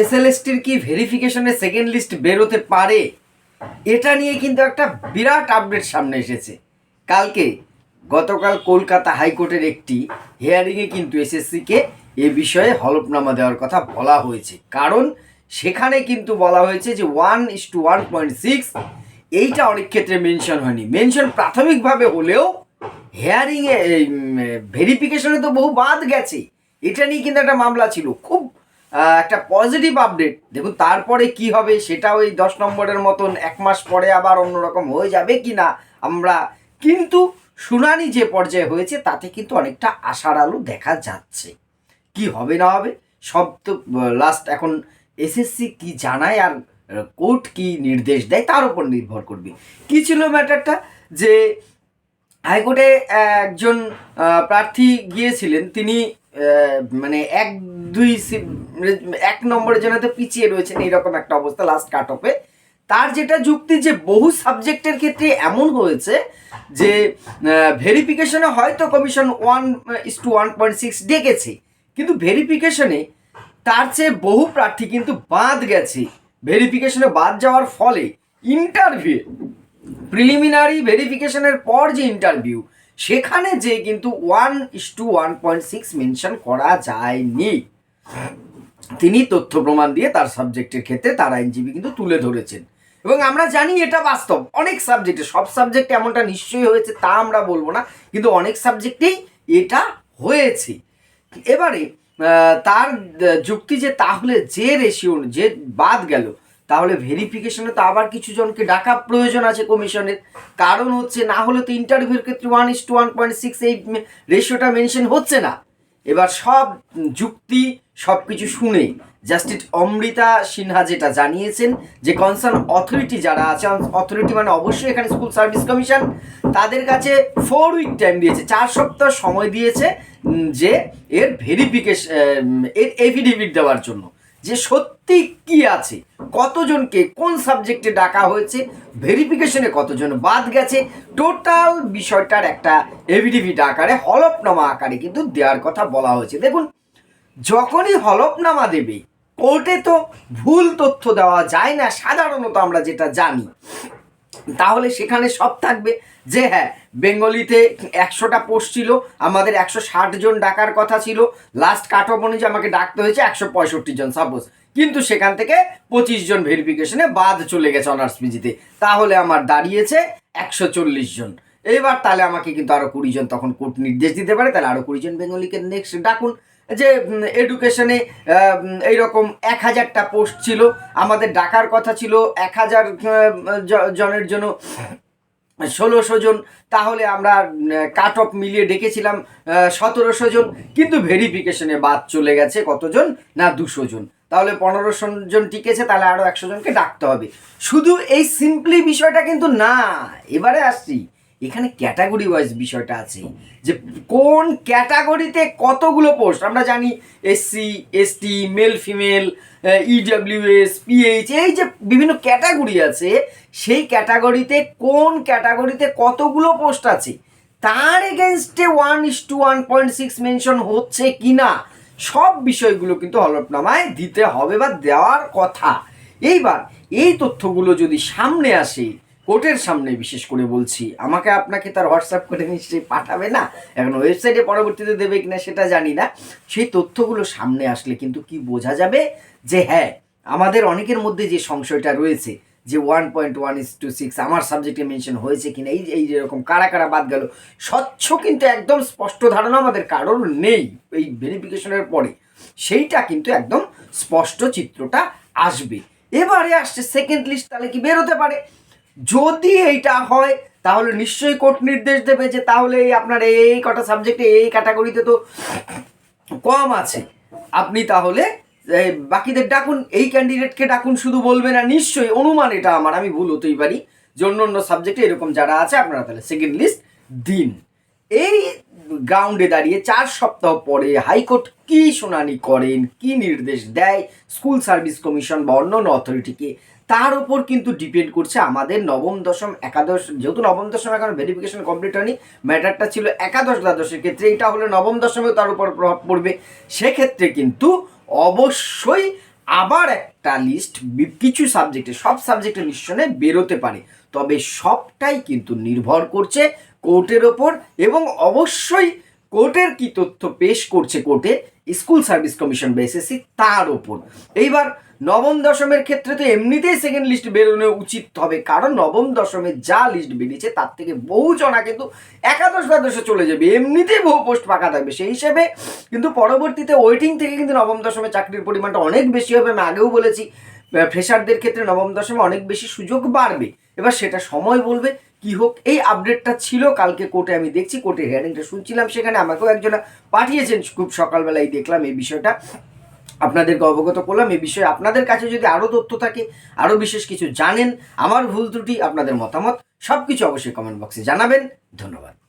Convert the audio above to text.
এসএলএসটির কি ভেরিফিকেশনের second list বেরোতে পারে? এটা নিয়ে কিন্তু একটা বিরাট আপডেট সামনে এসেছে। কালকে, গতকাল কলকাতা হাইকোর্টের একটি হিয়ারিংয়ে কিন্তু এসএসসিকে এ বিষয়ে হলফনামা দেওয়ার কথা বলা হয়েছে। কারণ, সেখানে কিন্তু বলা হয়েছে যে one is to one point six এইটা অনেক ক্ষেত্রে মেনশন হয়নি। মেনশন প্রাথমিকভাবে হলেও হেয়ারিংয়ে ভেরিফিকেশনে তো বহু বাদ গেছে। এটা নিয়ে কিন্তু একটা মামলা ছিল। খুব একটা পজিটিভ আপডেট দেখুন, তারপরে কি হবে সেটা ওই দশ নম্বরের মতন এক মাস পরে আবার অন্যরকম হয়ে যাবে কি না আমরা কিন্তু শুনানি যে পর্যায়ে হয়েছে, তাতে কিন্তু অনেকটা আশার আলো দেখা যাচ্ছে। কি হবে না হবে, সব তো লাস্ট এখন এসএসসি কি জানায় আর কোর্ট কি নির্দেশ দেয়, তার উপর নির্ভর করবে। কি ছিল ম্যাটারটা? যে হাইকোর্টে একজন প্রার্থী গিয়েছিলেন, তিনি মানে এক দুই এক নম্বরের জন্য তো পিছিয়ে রয়েছেন এইরকম একটা অবস্থা লাস্ট কাট অফে তার যেটা যুক্তি যে বহু সাবজেক্টের ক্ষেত্রে এমন হয়েছে যে ভেরিফিকেশনে হয়তো commission one is to one point six ডেকেছে, কিন্তু ভেরিফিকেশনে তার চেয়ে বহু প্রার্থী কিন্তু বাদ গেছে। ভেরিফিকেশনে বাদ যাওয়ার ফলে ইন্টারভিউ প্রিলিমিনারি ভেরিফিকেশনের পর যে ইন্টারভিউ সেখানে যে কিন্তু one is to one point six mention করা যায়নি। তিনি তথ্য প্রমাণ দিয়ে তার সাবজেক্টের ক্ষেত্রে তার আইনজীবী কিন্তু তুলে ধরেছেন। এবং আমরা জানি এটা বাস্তব। অনেক সাবজেক্টে, সব সাবজেক্টে এমনটা নিশ্চয়ই হয়েছে, তা আমরা বলব না, কিন্তু অনেক সাবজেক্টেই এটা হয়েছে। এবারে তার যুক্তি যে তাহলে যে রেশিও যে বাদ গেল, তাহলে ভেরিফিকেশনে তো আবার কিছু জনকে ডাকা প্রয়োজন আছে কমিশনের কারণ হচ্ছে, না হলে তো ইন্টারভিউর ক্ষেত্রে one is to one point six এই রেশিওটা মেনশন হচ্ছে না। এবার সব যুক্তি সব কিছু শুনে জাস্টিস অমৃতা সিনহা যেটা জানিয়েছেন যে কনসার্ন অথরিটি যারা আছে, অথরিটি মানে অবশ্যই এখানে স্কুল সার্ভিস কমিশন, তাদের কাছে ফোর উইক টাইম দিয়েছে, চার সপ্তাহ সময় দিয়েছে যে এর ভেরিফিকেশন এর এফিডেভিট দেওয়ার জন্য। যে সত্যি কি আছে, কতজনকে কোন সাবজেক্টে ডাকা হয়েছে ভেরিফিকেশনে কতজন বাদ গেছে টোটাল বিষয়টার একটা এভিডিভিট আকারে হলফনামা আকারে কিন্তু দেওয়ার কথা বলা হয়েছে। দেখুন, যখনই হলফনামা দেবে কোর্টে তো ভুল তথ্য দেওয়া যায় না, সাধারণত আমরা যেটা জানি তাহলে সেখানে সব থাকবে যে হ্যাঁ বেঙ্গলিতে একশোটা পোস্ট ছিল, আমাদের একশো ষাট জন ডাকার কথা ছিল লাস্ট কাট অফ অনুযায়ী আমাকে ডাকতে হয়েছে একশো পঁয়ষট্টি জন সাপোজ কিন্তু সেখান থেকে পঁচিশ জন ভেরিফিকেশনে বাদ চলে গেছে অনার্স পিজিতে তাহলে আমার দাঁড়িয়েছে একশো চল্লিশ জন। এবার তাহলে আমাকে কিন্তু আরও কুড়ি জন তখন কোর্ট নির্দেশ দিতে পারে, তাহলে আরও কুড়ি জন বেঙ্গলিকে নেক্সট ডাকুন। যে এডুকেশনে এইরকম এক হাজারটা পোস্ট ছিল। আমাদের ডাকার কথা ছিল এক হাজার জনের জন্য ষোলোশো জন। তাহলে আমরা কাট অফ মিলিয়ে ডেকেছিলাম সতেরোশো জন। কিন্তু ভেরিফিকেশনে বাদ চলে গেছে কতজন না দুশো জন। তাহলে পনেরোশো জন টিকেছে, তাহলে আরও একশো জনকে ডাকতে হবে। শুধু এই সিম্পলি বিষয়টা কিন্তু না। এবারে আসছি। এখানে ক্যাটাগরি ওয়াইজ বিষয়টা আছে যে কোন ক্যাটাগরিতে কতগুলো পোস্ট আমরা জানি SC ST male female EWS PH এই যে বিভিন্ন ক্যাটাগরি আছে, সেই ক্যাটাগরিতে কোন ক্যাটাগরিতে কতগুলো পোস্ট আছে? তার এগেনস্টে one is to one point six mention হচ্ছে কি না? সব বিষয়গুলো কিন্তু হলফনামায় দিতে হবে বা দেওয়ার কথা। এইবার এই তথ্যগুলো যদি সামনে আসে কোর্টের সামনে বিশেষ করে বলছি, আমাকে আপনাকে তার হোয়াটসঅ্যাপ করে নিশ্চয়ই পাঠাবে না? এখন ওয়েবসাইটে পরবর্তীতে দেবে কিনা সেটা জানি না। সেই তথ্যগুলো সামনে আসলে কিন্তু কি বোঝা যাবে? যে হ্যাঁ আমাদের অনেকের মধ্যে যে সংশয়টা রয়েছে, যে one point one is to six আমার সাবজেক্টে মেনশন হয়েছে কিনা, এই এই যেরকম কারা কারা বাদ গেল, স্বচ্ছ কিন্তু একদম স্পষ্ট ধারণা আমাদের কারোর নেই এই ভেরিফিকেশনের পরে। সেইটা কিন্তু একদম স্পষ্ট চিত্রটা আসবে। এবারে আসছে সেকেন্ড লিস্ট তাহলে কি বেরোতে পারে? যদি এইটা হয়, তাহলে নিশ্চয়ই কোর্ট নির্দেশ দেবে যে তাহলে এই আপনার এই কটা সাবজেক্টে এই ক্যাটাগরিতে তো কম আছে। আপনি তাহলে বাকিদের ডাকুন, এই ক্যান্ডিডেটকে ডাকুন, শুধু বলবে না নিশ্চয়ই অনুমান এটা আমার, আমি ভুল হতেই পারি। যে অন্য অন্য সাবজেক্টে এরকম যারা আছে, আপনারা তাহলে সেকেন্ড লিস্ট দিন। এই গ্রাউন্ডে দাঁড়িয়ে চার সপ্তাহ পরে হাইকোর্ট কি শুনানি করেন, কি নির্দেশ দেয় স্কুল সার্ভিস কমিশন বা অন্য অন্য অথরিটিকে তার উপর কিন্তু ডিপেন্ড করছে আমাদের নবম, দশম, একাদশ, যেহেতু নবম, দশম এখন ভেরিফিকেশন কমপ্লিট হয়নি ম্যাটারটা ছিল একাদশ, দ্বাদশের ক্ষেত্রে, এটা হলে নবম, দশমেও তার উপর প্রভাব পড়বে। সেক্ষেত্রে কিন্তু অবশ্যই আবার একটা লিস্ট কিছু সাবজেক্টে সব সাবজেক্টের নিশ্চয় বেরোতে পারে। তবে সবটাই কিন্তু নির্ভর করছে কোর্টের ওপর এবং অবশ্যই কোর্টের কি তথ্য পেশ করছে কোর্টে? স্কুল সার্ভিস কমিশন বা এসএসসি তার ওপর। এইবার নবম দশমের ক্ষেত্রে তো এমনিতেই সেকেন্ড লিস্ট বেরোনো উচিত হবে, কারণ নবম দশমের যা লিস্ট বেরিয়েছে তার থেকে বহু জনা কিন্তু একাদশ দ্বাদশে চলে যাবে, এমনিতেই বহু পোস্ট ফাঁকা থাকবে। সেই হিসেবে কিন্তু পরবর্তীতে ওয়েটিং থেকে কিন্তু নবম দশমে চাকরির পরিমাণটা অনেক বেশি হবে। আমি আগেও বলেছি ফ্রেশারদের ক্ষেত্রে নবম দশমে অনেক বেশি সুযোগ বাড়বে। এবার সেটা সময় বলবে কি হোক, এই আপডেটটা ছিল, কালকে কোর্টে আমি দেখছি, কোর্টের হিয়ারিংটা শুনছিলাম সেখানে আমাকেও একজনা পাঠিয়েছেন, খুব সকালবেলায় দেখলাম এই বিষয়টা। আপনাদেরকে অবগত করলাম এ বিষয়ে আপনাদের কাছে যদি আরও তথ্য থাকে আরও বিশেষ কিছু জানেন, আমার ভুল ত্রুটি, আপনাদের মতামত সব কিছু অবশ্যই কমেন্ট বক্সে জানাবেন। ধন্যবাদ।